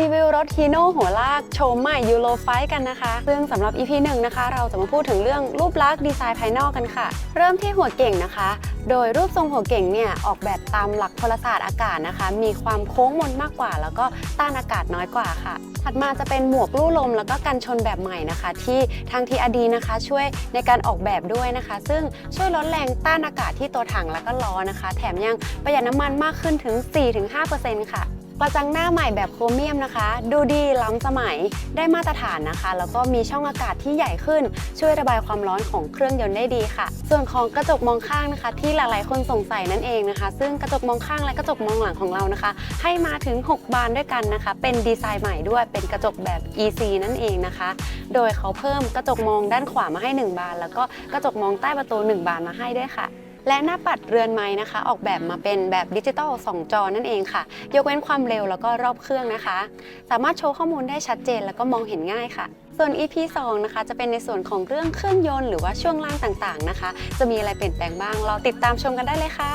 รีวิวรถฮีโน่หัวลากโฉมใหม่ยูโรไฟกันนะคะ ซึ่งสำหรับ EP 1นะคะ เราจะมาพูดถึงเรื่องรูปลักษณ์ดีไซน์ภายนอกกันค่ะ เริ่มที่หัวเก่งนะคะ โดยรูปทรงหัวเก่งเนี่ย ออกแบบตามหลักพลศาสตร์อากาศนะคะ มีความโค้งมนมากกว่า แล้วก็ต้านอากาศน้อยกว่าค่ะ ถัดมาจะเป็นหมวกลู่ลม แล้วก็กันชนแบบใหม่นะคะ ที่ทางทีอดีนะคะ ช่วยในการออกแบบด้วยนะคะ ซึ่งช่วยลดแรงต้านอากาศที่ตัวถังแล้วก็ล้อนะคะ แถมยังประหยัดน้ำมันมากขึ้นถึง 4-5%ค่ะ กระจังหน้าใหม่แบบโครเมียมนะคะ ดูดีล้ำสมัยได้มาตรฐานนะคะ แล้วก็มีช่องอากาศที่ใหญ่ขึ้น ช่วยระบายความร้อนของเครื่องยนต์ได้ดีค่ะ ส่วนของกระจกมองข้างนะคะ ที่หลายๆ คนสงสัยนั่นเองนะคะ ซึ่งกระจกมองข้างและกระจกมองหลังของเรานะคะ ให้มาถึง 6 บานด้วยกันนะคะ เป็นดีไซน์ใหม่ด้วยเป็นกระจกแบบ EC นั่นเองนะคะ โดยเขาเพิ่มกระจกมองด้านขวามาให้ 1 บาน แล้วก็กระจกมองใต้ประตู 1 บานมาให้ด้วยค่ะ และหน้าปัดเรือนไม้นะคะ ออกแบบมาเป็นแบบดิจิตอล2 จอนั่นเองค่ะ ยกเว้นความเร็วแล้วก็รอบเครื่องนะคะ สามารถโชว์ข้อมูลได้ชัดเจนแล้วก็มองเห็นง่ายค่ะ ส่วน EP 2 นะคะ จะเป็นในส่วนของเรื่องเครื่องยนต์หรือว่าช่วงล่างต่างๆนะคะ จะมีอะไรเปลี่ยนแปลงบ้างเราติดตามชมกันได้เลยค่ะ